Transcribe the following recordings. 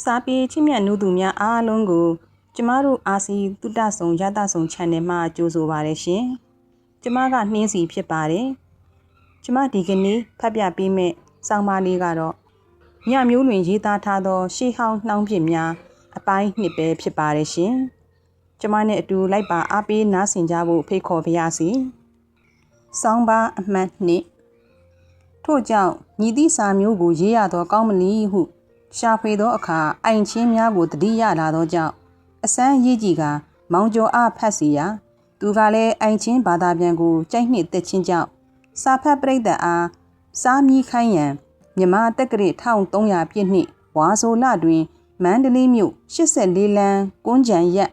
စာပေချစ်မြတ်နိုးသူများအားလုံးကို ကျမတို့အာစီတုတ္တဆုံရတဆုံ channel မှာကြိုဆိုပါရရှင်။ကျမကနှင်းစီဖြစ်ပါတယ်။ကျမဒီကနေ့ဖတ်ပြပေးမယ့်စောင်းပါလေးကတော့ညမျိုးတွင်ရေးသားထားသော ရှေးဟောင်းနှောင်းပြများအပိုင်းနှစ်ပဲဖြစ်ပါတယ်ရှင်။ကျမနဲ့အတူလိုက်ပါအားပေးနားဆင်ကြဖို့ဖိတ်ခေါ်ပါရစေ။စောင်းပါအမှတ်နှစ်ထို့ကြောင့်ညီသည့်စာမျိုးကိုရေးရသောကောင်းမလီဟု ရှာဖွေသောအခါအိုင်ချင်းများကိုတတိယလာသောကြောင့်အစမ်းရေးကြည့်ကမောင်ကျော်အားဖတ်စီရာသူကလည်းအိုင်ချင်းဘာသာပြန်ကိုကြိုက်နှစ်သက်ချင်းကြောင့်စာဖတ်ပရိသတ်အားစားမြီးခိုင်းရန်မြမတက္ကရာ1300ပြည့်နှစ်ဝါဆိုလတွင်မန္တလေးမြို့84လမ်းကွန်းကြံရက်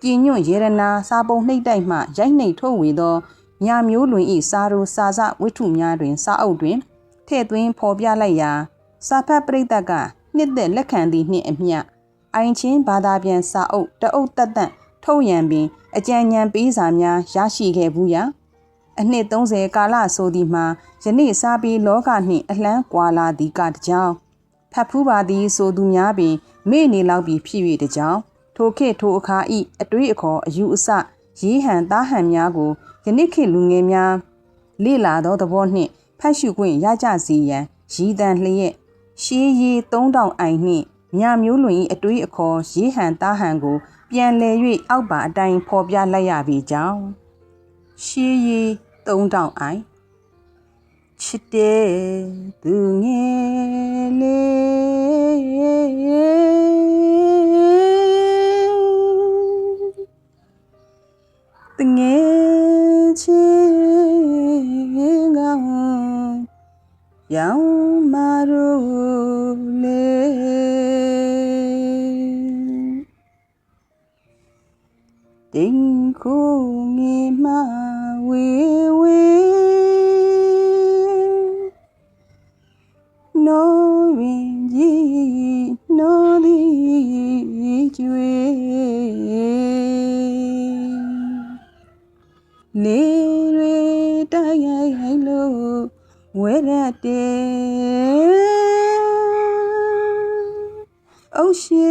ပြည်ညွန့်ရေရနာစာပုံနှိပ်တိုက်မှရိုက်နှိပ်ထုတ်ဝေသောညမျိုးလွင်ဤစာရိုစာစဝိထုများတွင် စာအုပ်တွင်ထည့်သွင်းဖော်ပြလိုက်ရာစာဖတ်ပရိသတ်က နှစ်သက်လက်ခံသည့်နှင့်အမျှအိုင်ချင်းဘာသာပြန်စာအုပ်တအုပ်တက်တန့်ထုတ်ရန်ပင်အကြံဉာဏ်ပေးစာများရရှိခဲ့ဘူးရာအနှစ်30ကာလဆိုသည်မှာယနေ့စာပေလောကနှင့်အလှမ်းကွာလာသည်ကတကြောင်ဖတ်ဖူးပါသည်ဆိုသူများပင်မေ့နေလောက်ပြီးဖြစ်၍တကြောင်ထိုခေတ်ထိုအခါဤအတွေးအခေါ်အယူအဆရေးဟန်သားဟန်များကိုယနေ့ခေတ်လူငယ်များလေ့လာသောသဘောနှင့်ဖတ်ရှုခွင့်ရကြစီရန်ရည်တန်လျက် ရှေးရီ3000အိုင်နှင့်မြမျိုးလွင်၏အတွေးအခေါ်ရေးဟန်သားဟန်ကို ပြန်လည်၍အောက်ပါအတိုင်းဖော်ပြလိုက်ရပြီကြောင်းရှေးရီ3000အိုင်ချစ်တဲ့သူငယ်လေးတငယ် ရောင်မာရိုလေတင်ခုငေ ဝဲရတယ်အုတ်ရှိ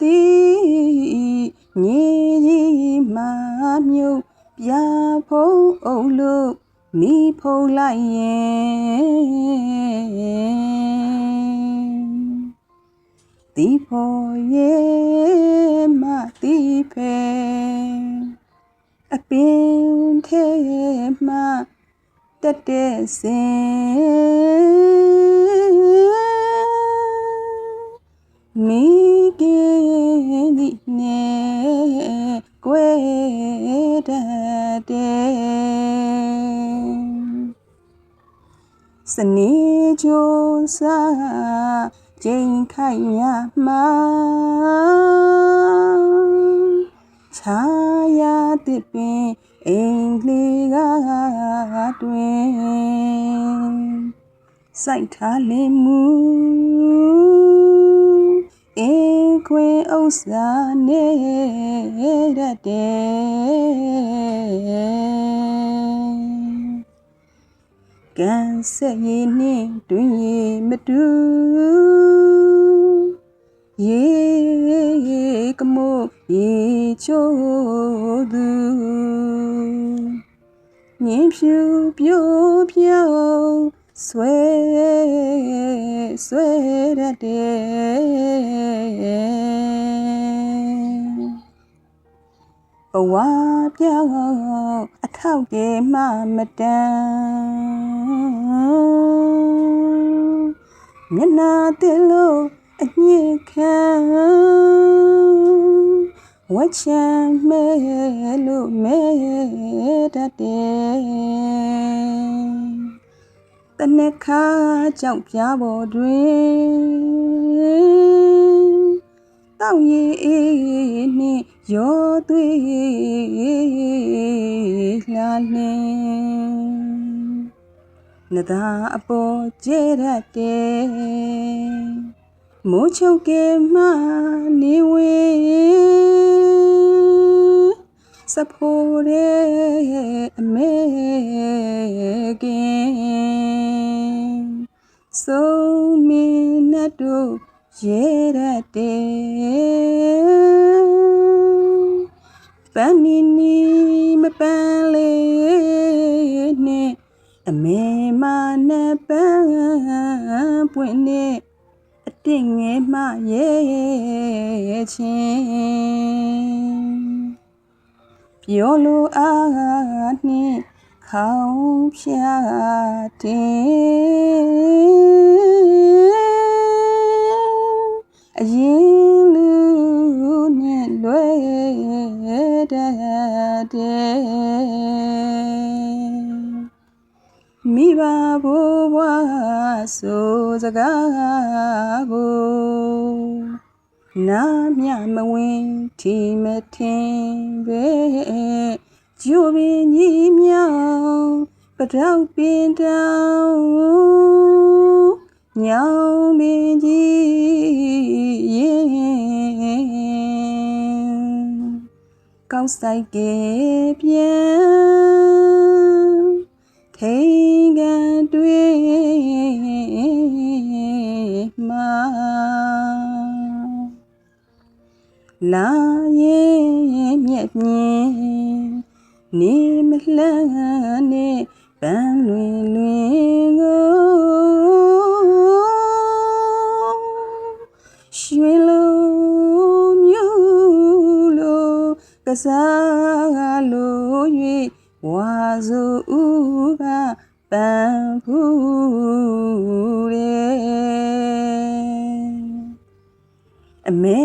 သည်ညီကြီးမာမျိုးပြဖုံးအုပ်လို့မိဖုံးလိုက်ရင်တီဖို့ရဲ့မတီဖဲအပင်ထဲမှာ တက်တဲ့စင်မိကေဒီနေကွယ်တတ်တဲ့စနေကြိုးစားချိ န်ခိုင်ရမှာခြာရတဲ့ပင်အိမ်လေးကတွင်စိုက်ထားလင်မူအင်းခွင်ဥစ္စာနေရတဲ့ကံဆက်ရည်နှင့်တွင်ရမတူရေကမို့ ရေချိုးသူမြင်းဖြူပြိုးပြောင်းဆွဲဆွဲရတဲ့ဘဝပြောင်းအထောက်ကြေမှမတန်မျက်နာတင်လို့အညစ်ခံ ဝတ်ချမ်းမဲလို့မဲတတ်တယ်တနခါကြောက်ပြားပေါ်တွင်တောက်ရည်အေးနှင့်ရောသွေးလှလင်းနဒါအပေါ်ကျဲရတဲ့ မိုးချုပ်ကဲမှနေဝေစဖိုးတဲ့အမေကင်ဆုံးမင်းနဲ့တို့ရဲရတဲ့ပန်းနီနီမပန်းလေးနဲ့အမေမနဲ့ပန်းပွင့်နဲ့အ တင့်ငယ်မှရဲချင်းပြောလိုအားနှင့်ခေါင်းဖြာတဲ့အရင်လူနဲ့လွဲတ တ်တယ်မိဘဘိုးဘွားဆိုစကားကိုနာမြမဝင်ထီမထင်ပဲကျိုးပင်ကြီးမြောင်ပတောက်ပင်တောင်ညောင်ပင်ကြီးရင်ကောက်ဆိုင်ကေပြန် ထိန်ကန်တွေ့မှာလာရဲ့မြက်မြင်နေမလှမ်းနဲ့ပန်းလွင်လွင်ကိုရွှေလုံးမျိုးလိုကစားလို၍ ဝါဆိုဦးကပန်းဖူးတယ်အမေ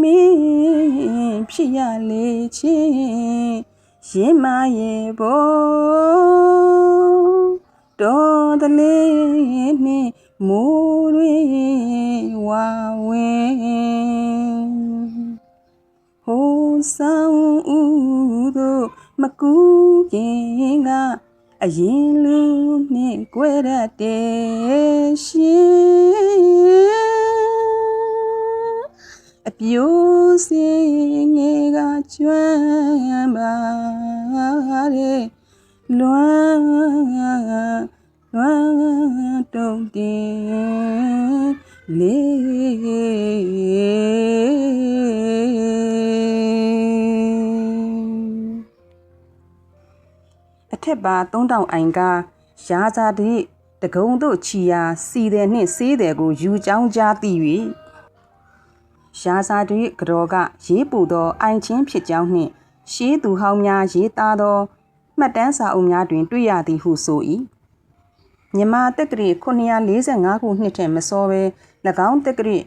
မင်းဖြစ်ရလေချင်းရင်မရဲ့ဘောတော်တလေးနှင့်မိုးတွေဝါဝင်ဟိုဆောင်ဦးတို့ မကူခင်ကအရင်လူနှင့်ကြွယ်ရတဲ့ရှင်အပြိုးစင်ငယ်ကကျွမ်းပါတဲ့လွမ်းလွမ်းတုံတင်လေး အထက်ပါ3000အိုင်ကရာဇာတိတကုံတို့ချီယာစီတယ်နှင့်စေးတယ်ကိုယူချောင်းကြားသိ၍ရာဇာတိကတော်ကရေးပူသောအိုင်ချင်းဖြစ်ကြောင်းနှင့်ရှေးသူဟောင်းများရေးသားသောမှတ်တမ်းစာအုပ်များတွင် တွေ့ရသည်ဟုဆို၏မြန်မာတက္ကရီ945ခုနှစ်ထက်မစောဘဲ၎င်းတက္ကရီ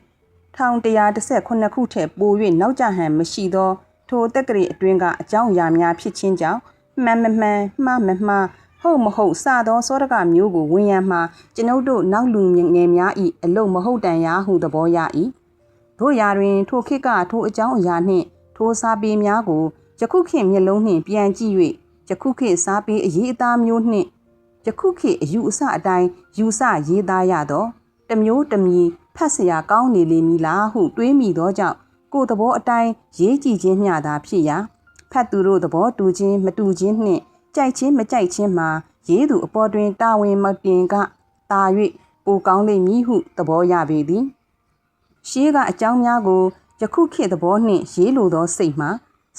1118ခုထက်ပို၍နောက်ကျဟန်မရှိသော ထိုတက္ကရီအတွင်းကအကြောင်းအရာများဖြစ်ခြင်းကြောင့် မှန်မမှန်မှားမမှားဟုတ်မဟုတ်စသောစောရကမျိုးကိုဝင်ရန်မှာကျွန်ုပ်တို့နောက်လူငယ်များ၏အလုတ်မဟုတ်တန်ရာဟုသဘောရ၏တို့ရာတွင် ထိုခေတ်ကထိုအကြောင်းအရာနှင့် ထိုစာပေများကိုယခုခေတ်မျက်လုံးနှင့်ပြန်ကြည့်၍ယခုခေတ်စာပေအရေးအသားမျိုးနှင့်ယခုခေတ်အယူအဆအတိုင်းယူဆရေးသားရသောတမျိုးတမီဖတ်เสียကောင်းနေလေမည်လားဟုတွေးမိသောကြောင့်ကိုယ်သဘောအတိုင်းရေးကြည့်ခြင်းမျှသာဖြစ်ရာ ဖတ်သူတို့သဘောတူခြင်းမတူခြင်းနှင့်ကြိုက်ခြင်းမကြိုက်ခြင်းမှာရေးသူအပေါ်တွင်တာဝန်မတင်ကတာ၍ပိုကောင်းလိမ့်မည်ဟုသဘောရပေသည်ရှေးကအကြောင်းများကိုယခုခေတ်သဘောနှင့်ရေးလိုသောစိတ်မှာ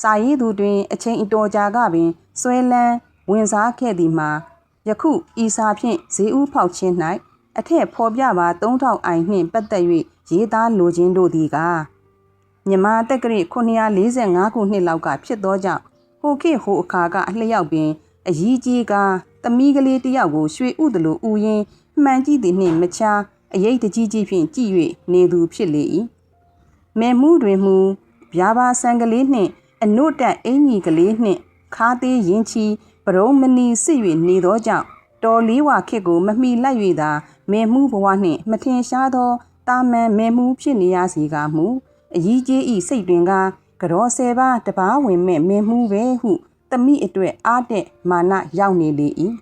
စာရေးသူတွင် အချိန်အတော်ကြာကပင်ဆွဲလန်းဝင်စားခဲ့သည်မှာယခုဤစာဖြင့်ဈေးဥဖောက်ခြင်း၌အထက်ဖော်ပြပါ3000အိုင်နှင့်ပတ်သက်၍ရေးသားလိုခြင်းတို့သည်က မြန်မာတက္ကရီ945ခုနှစ်လောက်ကဖြစ်သောကြောင့်ဟိုခေတ်ဟိုအခါကအလျောက်ပင်အကြီးကြီးကသမီးကလေးတယောက်ကိုရွှေဥဒလိုဥယင်းမှန်ကြည့်သည်နှင့်မချာအရေးတကြီးကြီးဖြင့်ကြည့်၍နေသူဖြစ်လေ၏မဲမှုတွင်မူဗျာပါဆန်ကလေးနှင့်အနုတ်တက်အင်ကြီးကလေးနှင့်ခါသေးရင်ချီပရုံမနီစစ်၍နေသောကြောင့်တော်လေးဝါခစ်ကိုမမိလိုက်၍သာမဲမှုဘဝနှင့်မထင်ရှားသောတာမန်မဲမှုဖြစ်နေရစီကမူ အကြီးကြီးဤစိတ်တွင်ကကြောဆယ်ပါးတပားဝင်မဲ့မဲမှုပဲဟုတမိအတွက်အားတဲ့မာနရောက်နေလေ၏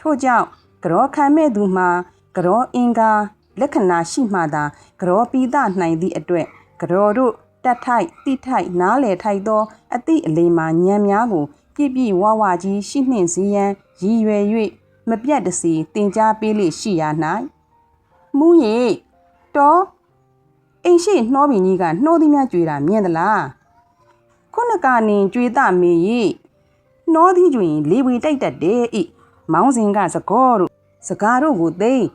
ထို့ကြောင့်ကြောခံမဲ့သူမှာကြောအင်္ဂါလက္ခဏာရှိမှသာကြောပိသနိုင်သည့်အတွက်ကြောတို့တတ်ထိုက်တိထိုက်နားလေထိုက်သောအသည့်အလေးမှညံများကိုပြည့်ပြည့်ဝဝကြီးရှိနှင့်စည်းရန်ရည်ရွယ်၍မပြတ်တစီတင် जा ပေးလိရှိရာ၌မူးရီတော် အိမ်ရှိနှောပင်ကြီးကနှောသည်များကြွေတာမြင်သလားခုနကနင်ကြွေတမေရီနှောသည်ကြွင်လေးဝေတိုက်တတ်တယ်ဤမောင်းစဉ်ကစကောတို့စကားတို့ကိုသိမ့်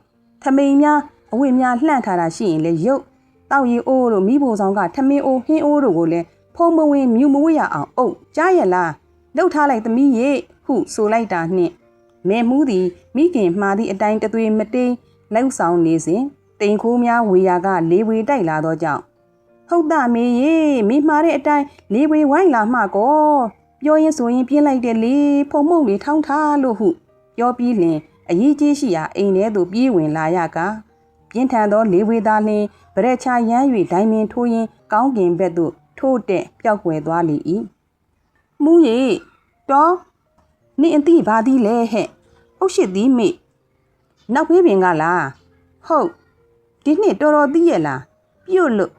ထမိန်များအဝိများလှန့်ထားတာရှိရင်လေရုပ်တောက်ရီအိုးတို့မိဖို့ဆောင်ကထမင်းအိုးဟင်းအိုးတို့ကိုလည်းဖုံမဝင်မြူမဝရအောင်အုပ်ကြားရလားလှုပ်ထားလိုက်သမီးရေဟုဆိုလိုက်တာနှင့်မဲမှုသည်မိခင်မှားသည့်အတိုင်းတသွေးမတိန်လောက်ဆောင်နေစဉ် တိန်ခိုးများဝေရာကလေးဝေတိုက်လာသောကြောင့်ဟုတ်တာမေရေမိမှားတဲ့အတိုင်းလေးဝေဝိုင်းလာမှကောပြောရင်ဆိုရင်ပြင်းလိုက်တယ်လေဖုံမုံလေးထောင်းထားလို့ဟုပြောပြီးလင်အရေးကြီးရှိရာအိမ်ထဲသို့ပြေးဝင်လာရကပြင်းထန်သောလေးဝေသားလင်ဗရက်ချရမ်း၍ဒိုင်မင်ထိုးရင်းကောင်းကင်ဘက်သို့ထိုးတက်ပျောက်ကွယ်သွားလေ၏မူးရီတော့နင်အတိဘာသည်လဲဟဲ့အုတ်ရှိသည်မေနောက်ဖေးပင်ကလားဟုတ် ဒီနှစ်တော်တော်သိရဲ့လားပြုတ်လို့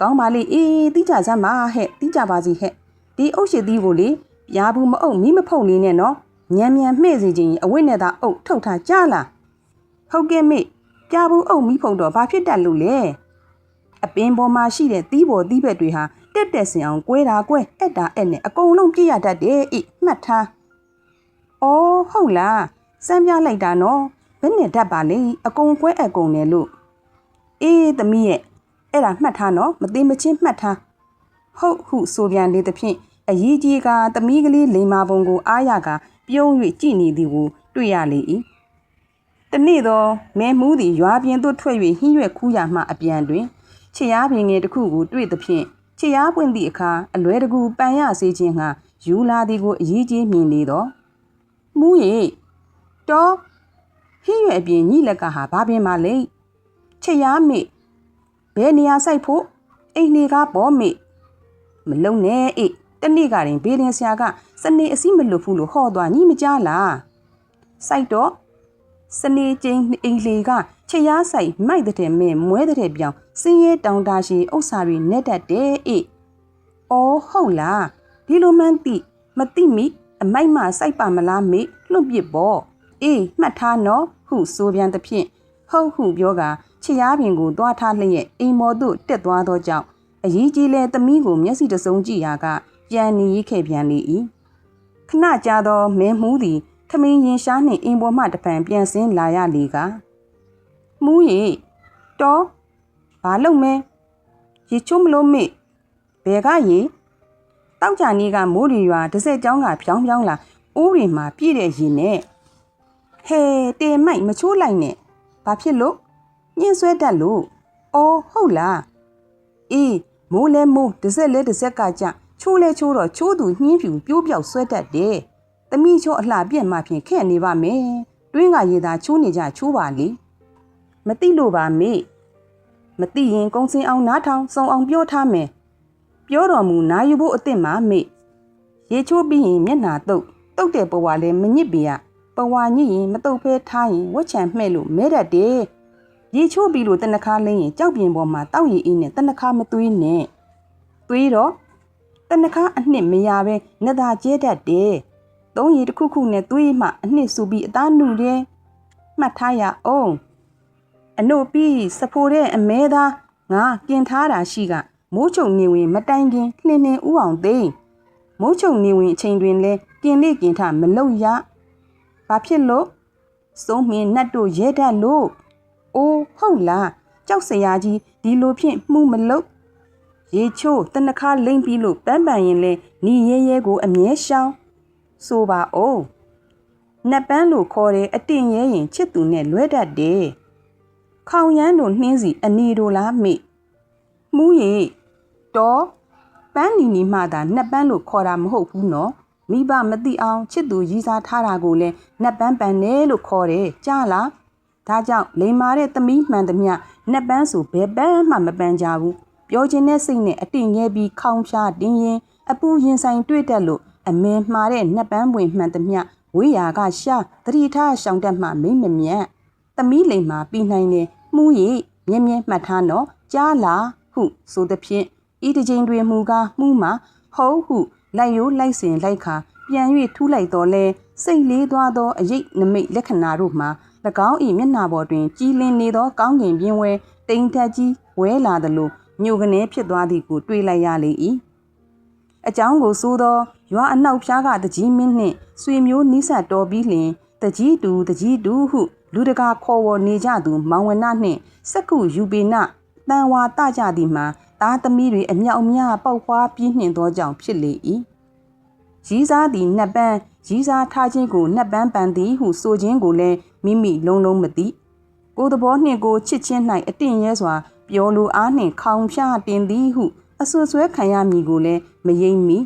ကောင်းပါလေအေးတိကြစမ်းပါဟဲ့တိကြပါစီဟဲ့ဒီအုတ်ရှိသည်ကိုလေပြာဘူးမအုပ်မီးမဖုတ်လေးနဲ့နော်ညံမြန်မှဲ့စီခြင်းအဝိနဲ့သာအုပ်ထုတ်ထားကြလားဟုတ်ကဲ့မေပြာဘူးအုပ်မီးဖုတ်တော့ဘာဖြစ်တတ်လို့လဲအပင်ပေါ်မှာရှိတဲ့သီးပေါ်သီးဘက်တွေဟာတက်တက်စင်အောင်ကွဲတာကွဲအက်တာအက်နဲ့အကုန်လုံးပြည့်ရတတ်တယ်အိမှတ်ထား။အော်ဟုတ်လားစမ်းပြလိုက်တာနော်ဘယ်နဲ့တတ်ပါလဲအကုန်ကွဲအကုန်နဲ့လို့ အေးသမီးရဲ့အဲ့ဒါမှတ်ထားနော်မသိမချင်းမှတ်ထားဟုတ်ဟုဆိုပြန်လေသဖြင့်အရေးကြီးကသမီးကလေးလိမ္မာပုံကိုအားရကပြုံး၍ကြည်နေသည်ကိုတွေ့ရလေ၏တနေ့သောမဲမှုသည်ရွာပြင်သို့ထွက်၍ဟင်းရွက်ခူးရမှအပြန်တွင်ခြေရားပင်ငယ်တစ်ခုကိုတွေ့သဖြင့်ခြေရားပွင့်သည့်အခါအလွဲတကူပန်ရစေခြင်းဟာယူလာသည်ကိုအရေးကြီးမြင်လေတော့မူးရီတော့ဟင်းရွက်အပြင်ညိလက်ကဟာဘာပင်မလဲ ခြေရားမေဘယ်နေရာဆိုင်ဖို့အိမ်နေကားပေါ်မေမလုံနဲ့အေးတနေ့ကရင်ဘေးလင်းဆရာကစနေအစီမလွတ်ဘူးလို့ဟောသွားညီမကြားလားစိုက်တော့စနေချင်းအိမ်လေကချရဆိုင်မိုက်တဲ့မဲမွဲတဲ့ပြောင်စင်းရဲတောင်တာရှိဥစ္စာတွေနဲ့တတ်တယ်အေးအော်ဟုတ်လားဒီလိုမှန်းသိမသိမိအမိုက်မှစိုက်ပါမလားမေလွတ်ပစ်ပေါ့အေးမှတ်ထားနော်ဟုဆိုပြန်သဖြင့်ဟုတ်ဟုပြောက ချရပင်ကိုသွားထားလျက်အိမ်မော်သို့တက်သွားသောကြောင့်အကြီးကြီးလဲသမီးကိုမျက်စိတစုံကြည့်ရာကပြန်နေရိခဲ့ပြန်လေ၏ခဏကြာသောမဲမှုသည်ခမင်းရင်ရှားနှင့်အင်ပေါ်မှတပံပြန်ဆင်းလာရလေကမှုရီတော့ဘာလုပ်မဲရေချုံးမလို့မေဘယ်ကရေတောက်ကြနီးကမိုးရီရွာတစ်စက်ကြောင်းကဖြောင်းဖြောင်းလာအိုးရီမှာပြည့်တဲ့ရေနဲ့ဟဲတေမိုက်မချိုးလိုက်နဲ့ဘာဖြစ်လို့ ညှင်းဆွဲတတ်လို့အော်ဟုတ်လားအေးမိုးလဲမိုးတစ်စက်လဲတစ်စက်ကကြချိုးလဲချိုးတော့ချိုးသူညှင်းဖြူပြိုးပြောက်ဆွဲတတ်တယ်။သမီးချိုးအလှပြက်မှဖြင့်ခဲ့နေပါမယ်။တွင်းကရေသာချိုးနေကြချိုးပါလေ။မသိလို့ပါမေ။မသိရင်ကုံစင်အောင်နားထောင်စုံအောင်ပြောထားမယ်။ပြောတော်မူနာယူဖို့အသင့်ပါမေ။ရေချိုးပြီးရင်မျက်နာတုတ်တုတ်တဲ့ပဝါလဲမညစ်ပေရ။ပဝါညစ်ရင်မတုတ်ဖဲထားရင်ဝက်ချံမှဲ့လို့မဲတတ်တယ်။ ရေချိုးပြီးလို့တနခါလင်းရင်ကြောက်ပြင်ပေါ်မှာတောက်ရည်အင်းနဲ့တနခါမသွေးနဲ့သွေးတော့တနခါအနှစ်မရပဲနသာကျဲတတ်တယ်။သုံးရည်တစ်ခုခုနဲ့သွေးမှအနှစ်စုပြီးအသားနုတယ်။မှတ်ထားရအောင်။အနုပြီးစဖိုတဲ့အမဲသားငါกินထားတာရှိကမိုးချုံနေဝင် မတိုင်ခင်လှင်းနှင်းဥအောင်သိမ့်မိုးချုံနေဝင်အချိန်တွင်လဲกินလေกินထမလုံရ။ဘာဖြစ်လို့စုံမင်းနတ်တို့ရဲတတ်လို့ အိုးဟုတ်လားကြောက်စရာကြီးဒီလိုဖြင့်မှုမလုတ်ရေချိုးတနခါလိမ့်ပြီးလို့ပန်းပန်ရင်လဲညီရဲရဲကိုအမြဲရှောင်းဆိုပါအောင်နတ်ပန်းလို့ခေါ်တယ်အတင်ရဲရင်ချစ်သူနဲ့လွဲတတ်တယ်ခေါင်ရမ်းတို့နှင်းစီအနီတို့လားမေမှုရီတော့ပန်းနီနီမှသာနတ်ပန်းလို့ခေါ်တာမဟုတ်ဘူးနော်မိဘမသိအောင်ချစ်သူရည်စားထားတာကိုလဲနတ်ပန်းပန်နဲ့လို့ခေါ်တယ်ကြားလား ဒါကြောင့်လိန်မာတဲ့သမီးမှန်သမျှနတ်ပန်းဆိုဘယ်ပန်းမှမပန်းကြဘူးပြောခြင်းတဲ့စိတ်နဲ့အတင့်ငဲပြီးခေါင်းဖြားတင်းရင်အပူရင်ဆိုင်တွေ့တတ်လို့အမင်းမှားတဲ့နှက်ပန်းပွင့်မှန်သမျှဝေးရာကရှာသတိထားရှောင်တတ်မှမိမ့်မမြတ်သမီးလိမ်မှာပြီးနိုင်တယ်မှုရီမြဲမြဲမှတ်ထားနော်ကြားလားဟုဆိုသဖြင့်ဤတစ်ချိန်တွင်မူကားမှုမှာဟုတ်ဟုလိုက်ရိုးလိုက်စင်လိုက်ခါပြန်၍ထူးလိုက်တော်လဲစိတ်လေးသွားသောအရေးနမိတ်လက္ခဏာတို့မှာ၎ င်း၏မျက်နှာပေါ်တွင်ကြည်လင်နေသောကောင်းကင်ပြင်းဝဲတိမ်ထက်ကြီးဝဲလာသလိုညိုကနေဖြစ်သွားသည်ကိုတွေးလိုက်ရလေ၏အကြောင်းကိုဆိုသောရွာအနောက်ဖျားကတကြီးမင်းနှင့်ဆွေမျိုးနီးစပ်တော်ပြီးလျင်တကြီးတူတကြီးတူဟုလူတကာခေါ်ဝေါ်နေကြသူမောင်ဝနနှင့်စက္ကုယူပေနတန်ဝါတကြသည်မှာသားသမီးတွေအမြောက်အများပေါက်ဖွားပြီးနှင်သောကြောင့်ဖြစ်လေ၏ရီးစားသည်နှက်ပန်းရီးစားထားခြင်းကိုနှက်ပန်းပန်သည်ဟုဆိုခြင်းကိုလည်း မိမိလုံးလုံးမသိကိုယ်သဘောနှင့်ကိုချစ်ချင်း၌အတင့်ရဲစွာပြောလိုအားနှင့်ခေါင်ဖြားတင်သည်ဟုအဆွဆွဲခံရမည်ကိုလည်းမယိမ့်မီ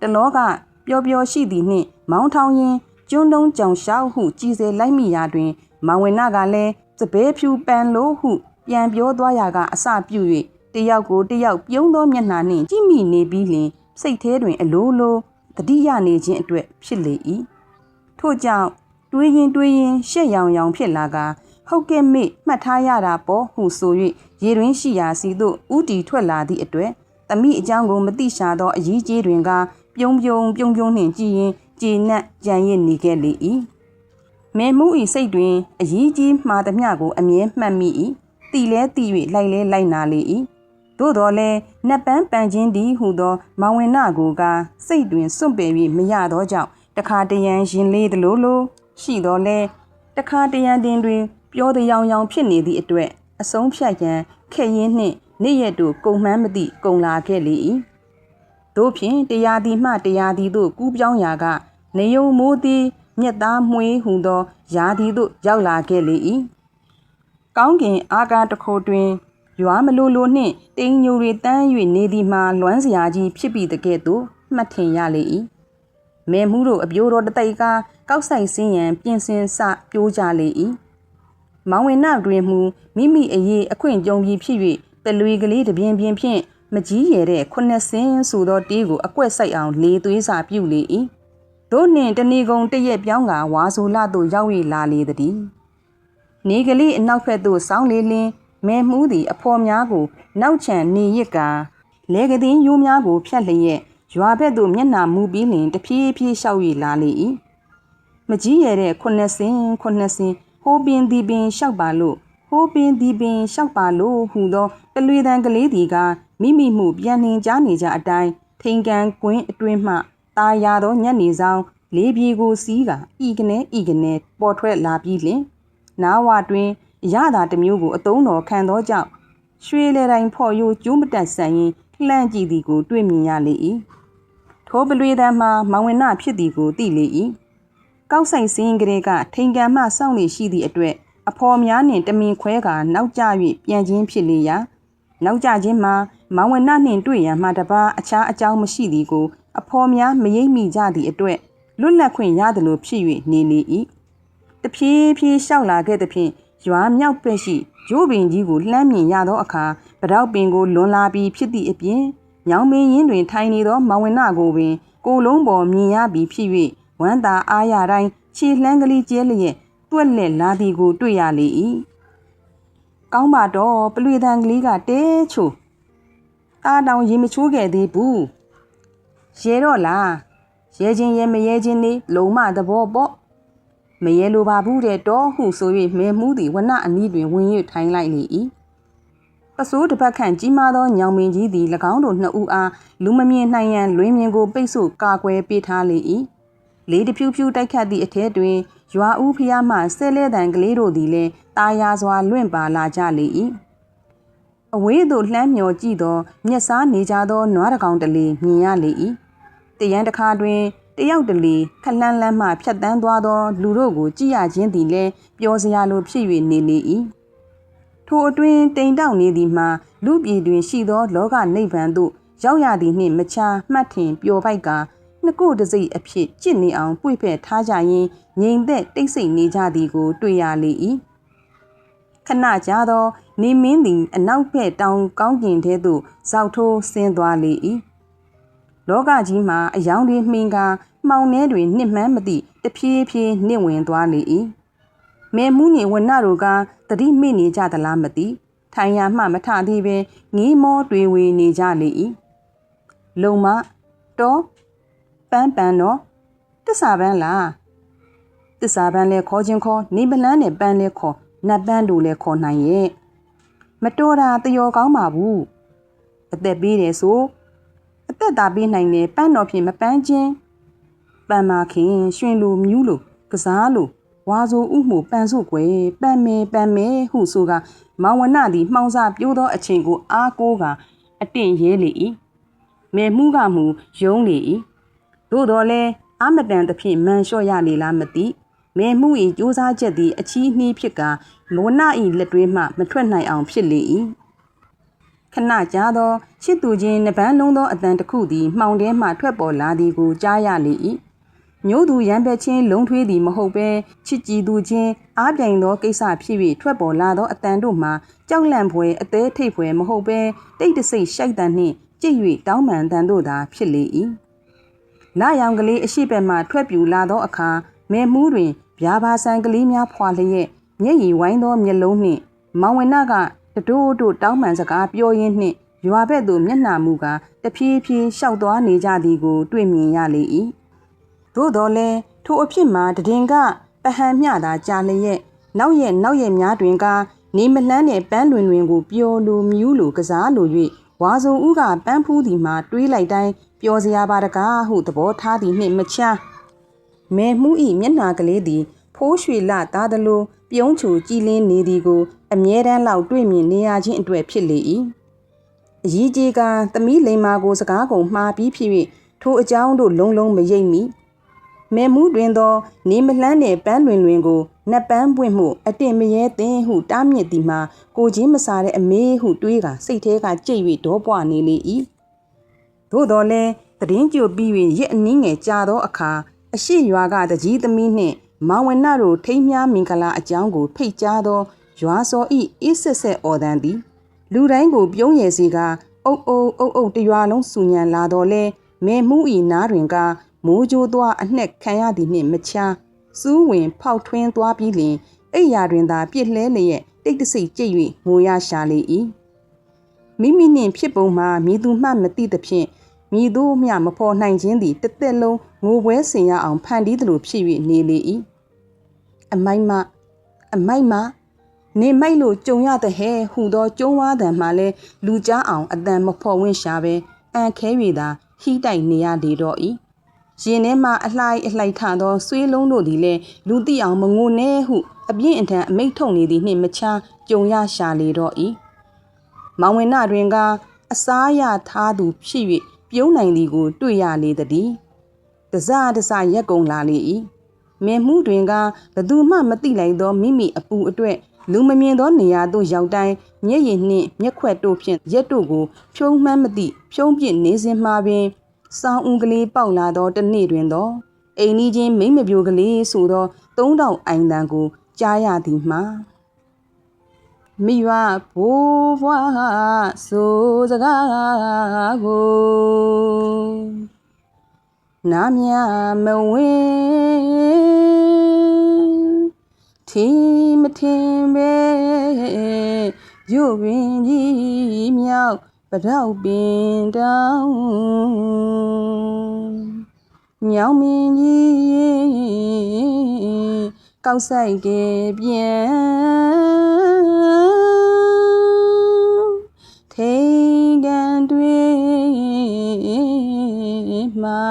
တလောကပျော်ပျော်ရှိသည်နှင့် မောင်းထောင်ရင်ကျွန်းတုံးကြောင်ရှောက်ဟုကြည်စေလိုက်မိရာတွင်မောင်ဝင်နာကလည်းစပဲဖြူပန်လို့ဟုပြန်ပြောသွားရာကအစပြု၍တယောက်ကိုတယောက်ပြုံးသောမျက်နှာနှင့်ကြည့်မိနေပြီးလျှင်စိတ်ထဲတွင်အလိုလိုတတိယနေခြင်းအတွက်ဖြစ်လေ၏ထို့ကြောင့် တွေးရင်တွေးရင်ရှက်ရောင်ရောင်ဖြစ်လာကဟုတ်ကဲ့မေ့မှတ်ထားရတာပေါ့ဟုဆို၍ရေတွင်ရှိရာစီသို့ဥတီထွက်လာသည့်အတွက်တမိအကြောင်းကိုမသိရှာသောအကြီးကြီးတွင်ကပြုံးပြုံးပြုံးပြုံးနှင့်ကြည်ရင်ကြည်နက်ကြံရစ်နေခဲ့လေ၏မေမှု၏စိတ်တွင်အကြီးကြီးမှားသမျှကိုအမြဲမှတ်မိ၏တီလဲတီ၍လိုက်လဲလိုက်နာလေ၏သို့တော်လည်းနတ်ပန်းပန်ခြင်းသည်ဟုသောမောင်ဝင်နာကိုကစိတ်တွင်စွန့်ပယ်၍မရသောကြောင့်တခါတရံရင်လေးသလိုလို ရှိတော်လဲတခါတရံတင်တွင် ပြောတဲ့ရောင်ရောင်ဖြစ်နေသည့်အတွက်အဆုံးဖြတ်ရန်ခက်ရင်းနှင့်နေ့ရက်တို့ကုံမှန်းမသည့်ကုံလာခဲ့လေ၏တို့ဖြင့်တရားသည်မှတရားသည်တို့ကူးပြောင်းရာကနေယုံမိုးသည်မြက်သားမွေးဟူသောယာသည်တို့ရောက်လာခဲ့လေ၏ကောင်းကင်အာကာတခိုတွင်ရွာမလိုလိုနှင့်တိမ်ညိုတွေတန်း၍နေသည်မှာလွမ်းစရာကြီးဖြစ်ပြီးတကဲ့သို့မှတ်ထင်ရလေ၏ မဲမှုတို့အပြိုးတော်တသိက်ကကောက်ဆိုင်စင်းရန်ပြင်ဆင်စပြိုးကြလေ၏မောင်ဝင်နာတွင်မူမိမိအရေးအခွင့်ကြုံပြီးဖြစ်၍ပလွေကလေးတပြင်းပြင်းဖြင့်မကြီးရတဲ့ခုနှစ်ဆင်းဆိုသောတေးကိုအကွက်ဆိုင်အောင်လေသွေးစာပြုလေ၏တို့နှင့်တဏီကုံတရက်ပြောင်းကဝါဆိုလာသို့ရောက်၍လာလေသည်နေကလေးအနောက်ဘက်သို့စောင်းလေလင်းမဲမှုသည်အဖော်များကို နောက်ချန်နေရစ်ကလဲကသည်ရိုးများကိုဖြတ်လျက် ရွာဘက်သို့မျက်နှာမူပြီးလျင်တဖြည်းဖြည်းလျှောက်၍လာလေ၏မကြီးရတဲ့ခုနှစ်ဆင်းခုနှစ်ဆင်းဟိုးပင်ဒီပင်လျှောက်ပါလို့ဟိုးပင်ဒီပင်လျှောက်ပါလို့ဟူသောတလွေတန်ကလေးဒီကမိမိမှုပြန်နှင်ကြားနေကြအတိုင်းထိန်ကန်ကွင်းအတွင်းမှตาရသောညနေဆောင်လေးပြေကိုစီးကဤကနေဤကနေပေါ်ထွက်လာပြီးလင်နားဝတွင်ရတာတစ်မျိုးကိုအတုံးတော်ခံသောကြောင့်ရွှေလေတိုင်းဖော်ရိုးကျိုးမတက်ဆန်ရင်လှမ်းကြည့်သည်ကိုတွေ့မြင်ရလေ၏ ထိုပလွေတမ်းမှာမောင်ဝင်နာဖြစ်သည်ကိုသိလေ၏ကောက်ဆိုင်စင်းကလေးကထိန်ကန်မှစောင့်နေရှိသည့်အတွက်အဖော်များနှင့်တမင်ခွဲကနောက်ကျ၍ပြန်ခြင်းဖြစ်လေရာနောက်ကျခြင်းမှာမောင်ဝနနှင့်တွေ့ရန်မှတပါအခြားအကြောင်းမရှိသည်ကိုအဖော်များမရိပ်မိကြသည့်အတွက်လွတ်လပ်ခွင့်ရသလိုဖြစ်၍နေလေ၏တဖြည်းဖြည်းလျှောက်လာခဲ့သဖြင့်ရွာမြောက်ဘက်ရှိရိုးပင်ကြီးကိုလှမ်းမြင်ရသောအခါပတောက်ပင်ကိုလွန်လာပြီးဖြစ်သည့်အပြင် ညောင်ပင်ရင်းတွင်ထိုင်နေသောမောင်ဝနကိုပင် ကိုလုံးပေါ်မြင်ရပြီးဖြစ်၍ဝမ်းသာအားရတိုင်းခြေလှမ်းကလေးကျဲလျက်တွက်လက်လာသည်ကို တွေ့ရလေ၏ကောင်းပါတော့ပလွေတန်ကလေးကတဲချိုတာတောင်ရေမချိုးခဲ့သေးဘူးရဲတော့လားရဲချင်းရဲမရဲချင်းနေလုံမသဘောပေါ့မရဲလိုပါဘူးတဲ့တော့ဟုဆို၍မဲမှုသည်ဝနအနီးတွင်ဝင်၍ထိုင်လိုက်လေ၏ ပစိုးတစ်ပတ်ခန့်ကြီးမားသောညောင်မင်းကြီးသည်၎င်းတို့နှစ်ဦးအားလူမမြင်နိုင်ရန်လွင်မြင်ကိုပိတ်ဆို့ကာကွယ်ပေးထားလေ၏လေးတဖြူဖြူတိုက်ခတ်သည့်အထက်တွင်ရွာဦးဖျားမှဆဲလဲတန်ကလေးတို့သည်လည်းတာယာစွာလွင့်ပါလာကြလေ၏အဝေးသို့လှမ်းမြော်ကြည့်သောမျက်စားနေကြသောနွားတကောင်တလေမြင်ရလေ၏တရန်တစ်ခါတွင်တယောက်တလေခလန်းလန်းမှဖြတ်တန်းသွားသောလူတို့ကိုကြည့်ရခြင်းသည်လည်းပျော်စရာလိုဖြစ်၍နေလေ၏ ထိုအတွင်တိမ်တောက်နေသည်မှာလူပြည်တွင်ရှိသောလောကနိဗ္ဗာန်သို့ရောက်ရသည်နှင့်မချာမှတ်ထင်ပျော်ပိုက်ကနှစ်ကိုတစိအဖြစ်ကြစ်နေအောင်ပွေဖက်ထားကြရင်ငြိမ်သက်တိတ်ဆိတ်နေကြသည်ကို တွေ့ရလေ၏ခဏကြာသော နေမင်းသည်အနောက်ဘက်တောင်ကောင်းကင်ထဲသို့ဇောက်ထိုးဆင်းသွားလေ၏လောကကြီးမှာအယောင်တွေမှင်ကာမှောင်ထဲတွင်နှစ်မှန်းမသိတဖြည်းဖြည်းနှင့်ဝင်သွားလေ၏မဲမှုနှင့်ဝနတို့ကတတိမိနေကြသလားမသိထိုင်ရမှမထသေးပဲငီးမောတွေဝေနေကြလေ၏လုံမတော့ပန်းပန်းတော့တစ္ဆာပန်းလားတစ္ဆာပန်းလဲခေါ်ခြင်းခေါ်နေပလန်းနဲ့ပန်းလဲခေါ်နတ်ပန်းတို့လဲခေါ်နိုင်ရဲ့မတော်တာတယောကောင်းပါဘူးအသက်ပေးတယ်ဆိုအသက်သာပေးနိုင်တယ်ပန်းတော်ဖြင့်မပန်းချင်းပန်းမာခင်ရွှင်လိုမြူးလိုကစားလို ဝါဆိုဥမှုပန်းစုကွယ်ပန်းမဲပန်းမဲဟုဆိုကမောင်ဝနသည်မှောင်စာပြိုးသောအချိန်ကိုအားကိုးကအတင့်ရဲလေ၏မဲမှုကမူယုံလေ၏သို့တော်လဲအာမတန်သဖြင့်မန်လျှော့ရလေလားမသိမဲမှု၏စူးစားချက်သည်အချီးနှီးဖြစ်ကလောန၏လက်တွဲမှမထွက်နိုင်အောင်ဖြစ်လေ၏ခဏကြာသောချစ်သူချင်းနှပန်းလုံးသောအတန်တစ်ခုသည်မှောင်ထဲမှထွက်ပေါ်လာသည်ကိုကြားရလေ၏ မျိုးသူရံပက်ချင်းလုံထွေးသည်မဟုတ်ဘဲချစ်ကြည်သူချင်းအားပြိုင်သောကိစ္စဖြစ်၍ထွက်ပေါ်လာသောအတန်တို့မှာကြောက်လန့်ဖွယ်အသေးထိတ်ဖွယ်မဟုတ်ဘဲတိတ်တဆိတ်ရှိုက်တန်နှင့်ကြည့်၍တောင်းပန်တန်တို့သာဖြစ်လေ၏လာရောင်ကလေးအရှိဘက်မှထွက်ပြူလာသောအခါမဲမှုတွင်ဗျာပါဆန်ကလေးများဖွာလျက်မျက်ရည်ဝိုင်းသောမျက်လုံးနှင့်မောင်ဝနကတတိုးတို့တောင်းပန်စကားပြောရင်းနှင့်ရွာဘက်သို့မျက်နှာမူကတဖြည်းဖြည်းရှောက်သွားနေကြသည်ကို တွေ့မြင်ရလေ၏ သို့တော်လဲထိုအဖြစ်မှာတည်င်ကပဟန်မျှသာကြာလျက်နောက်ရဲ့နောက်ရဲ့များတွင်ကနေမလှမ်းတဲ့ပန်းလွင်တွင်ကိုပျော်လိုမြူးလိုကစားလို၍ဝါစုံဦးကပန်းဖူးသည်မှာတွေးလိုက်တိုင်းပျော်စရာပါတကားဟုသဘောထားသည်နှင့်မချမဲမှုဤမျက်နှာကလေးသည်ဖိုးရွှေလသားသလိုပြုံးချူကြည်လင်းနေသည်ကိုအမြဲတမ်းလောက်တွေ့မြင်နေရခြင်းအတွက်ဖြစ်လေ၏အကြီးကြီးကသမီးလိမ္မာကိုစကားကုန်မှားပြီးဖြစ်၍ထိုအကြောင်းတို့လုံးလုံးမရိပ်မိ မဲမှုတွင်သော နေမလှမ်းတဲ့ပန်းလွင်လွင်ကိုနတ်ပန်းပွင့်မှုအတင်မရဲသင်ဟုတားမြစ်သည်မှာကိုချင်းမစားတဲ့အမေဟုတွေးကစိတ်ထဲကကြိတ်၍ဒေါပွားနေလေ၏သို့တော်လဲသတင်းကြိုပြီး၍ရက်အနည်းငယ်ကြာသောအခါအရှိရွာကတကြီးသမီးနှင့်မောင်ဝနတို့ထိမ်းမြားမင်္ဂလာအကြောင်းကိုဖိတ်ကြားသောရွာစောဤအစ်ဆက်ဆက်အော်တန်သည်လူတိုင်းကိုပြုံးရည်စီကအုပ်အုပ်အုပ်အုပ်တရွာလုံးစူညံလာတော်လဲမဲမှုဤနားတွင်က မိုးကြိုးသွားအနှက်ခံရသည်နှင့်မချာစူးဝင်ဖောက်ထွင်းသွားပြီးလျင်အိယာတွင်သာပြစ်လဲလျက်တိတ်တဆိတ်ကြိတ်၍ငိုရရှာလေ၏မိမိနှင့်ဖြစ်ပုံမှာမြည်သူမှမသိသဖြင့်မြည်သူမျှမဖော်နိုင်ခြင်းသည်တစ်သက်လုံးငိုပွဲဆင်ရအောင်ဖန်တီးသလိုဖြစ်၍နေလေ၏အမိုက်မအမိုက်မနေမိုက်လို့ကြုံရတဲ့ဟဲဟူသောကျုံးဝါးတံမှလည်းလူကြားအောင်အတန်မဖော်ဝင့်ရှာပဲအန်ခဲ၍သာဟိတိုက်နေရလေတော့၏ ရင်ထဲမှအလှိုက်အလှိုက်ထသောဆွေးလုံးတို့သည်လည်းလူသိအောင်မငိုနဲ့ဟုအပြင်းအထန်အမိတ်ထုတ်နေသည်နှင့်မချာကြုံရရှာလေတော့၏မောင်ဝင်နာတွင်ကအစားရထားသူဖြစ်၍ပြုံးနိုင်သည်ကို တွေ့ရလေသည်တစားတစားရက်ကုန်လာလေ၏မင်းမှုတွင်ကဘသူမှမသိလိုက်သောမိမိအပူအတွက်လူမမြင်သောနေရာသို့ရောက်တိုင်းမျက်ရည်နှင့်မျက်ခွက်တို့ဖြင့်ရက်တို့ကိုဖြုံးမှန်းမသိဖြုံးပြစ်နေစဉ်မှာပင် စောင်းဦးကလေးပေါက်လာသောတနေ့တွင်သောအိမ်ကြီးချင်းမိမပြိုကလေးဆိုသောသုံးတောင်အိုင်တန်ကိုကြားရသည်မှာမိဘဘိုးဘွားဆိုစကားကိုနာမြမဝင်ထီမထင်ပဲရုပ်ရင်ကြီးမြောက် ပရောက်ပင်တောင်းညောင်မင်းကြီးကောက်ဆိုင်ကပြန်ထိန်ကန်တွေမှာ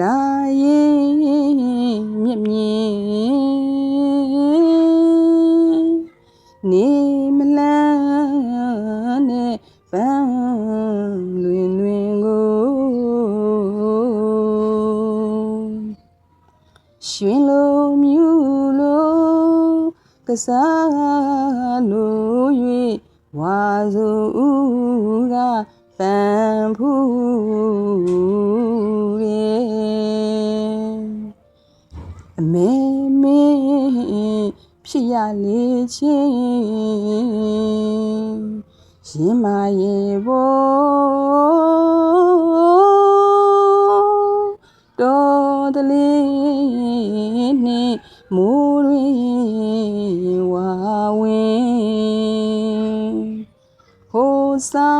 လာရင်မြင့်မြင့်နေမလ ကစားလို၍ဝါဆိုကပန်းဖူးရဲ့အမေမေဖြစ်ရလေချင်းရင်မာရေဘော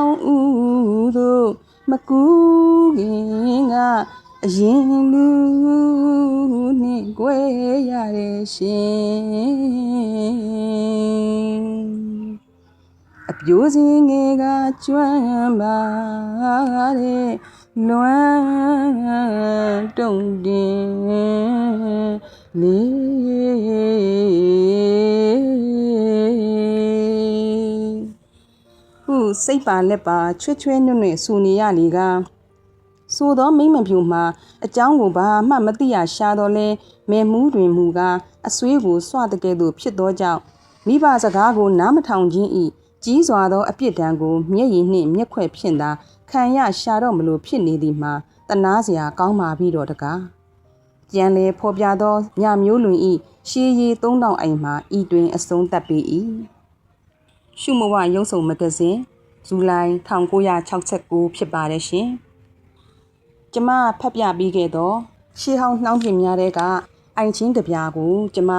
င်ဥတို့မကူခင်ကအရင်လူနှင့်꿰ရတဲ့ရှင်ပြိုးစင်ငယ်ကကျွမ်းပါတဲ့လွမ်းတုံတင်လေး ဟုစိတ်ပါလက်ပါချွတ်ချွဲနွတ်နွတ်ဆူနေရလေကဆိုသောမိမပြူမှာအကြောင်းကိုဘာမှမသိရရှာတော့လဲမဲမူးတွင်မူကအဆွေးကိုစွတကယ်သို့ဖြစ်သောကြောင့်မိဘစကားကိုနားမထောင်ခြင်းဤကြီးစွာသောအပြစ်ဒဏ်ကိုမျက်ရည်နှင့်မျက်ခွဲ့ဖြင့်သာခံရရှာတော့မလို့ဖြစ်နေသည်မှာတနာစရာကောင်းပါပြီတော့တကားကြံလေဖော်ပြသောညမျိုးလွင်ဤရှေးရီ3000အိမ်မှာဤတွင်အဆုံးသတ်ပေ၏ရှုမဝရုပ်ဆောင်မဂဇင်း ဇူလိုင်1969ဖြစ်ပါတယ်ရှင်ကျမဖတ်ပြပြီးခဲ့သောရှေးဟောင်းနှောင်းပြင်များတဲ့ကအိုင်ချင်းတပြားကိုကျမ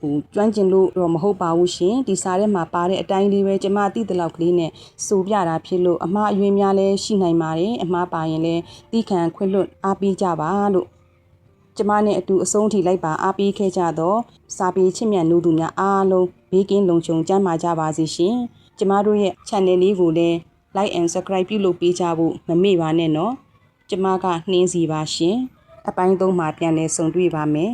ဟိုကျွမ်းကျင်လို့တော့မဟုတ်ပါဘူးရှင်ဒီစာထဲမှာပါတဲ့အတိုင်းလေးပဲကျမသိတဲ့လောက်ကလေးနဲ့ဆိုပြတာဖြစ်လို့အမှားအယွင်းများလည်းရှိနိုင်ပါတယ်အမှားပါရင်လည်းတီးခံခွင့်လွတ်အားပေးကြပါလို့ကျမနဲ့အတူအဆုံးထိလိုက်ပါအားပေးခဲ့ကြတော့စာပေချစ်မြတ်နိုးသူများအားလုံးဘေးကင်းလုံခြုံကြမ်းမာကြပါစေရှင် ကျမတို့ရဲ့ channel လေးကိုလည်း like and subscribe ပြုလုပ်ပေးကြဖို့မမေ့ပါနဲ့နော်ကျမကနှင်းစီပါရှင်အပိုင်းသုံးမှာပြန်လည်ဆုံတွေ့ပါမယ်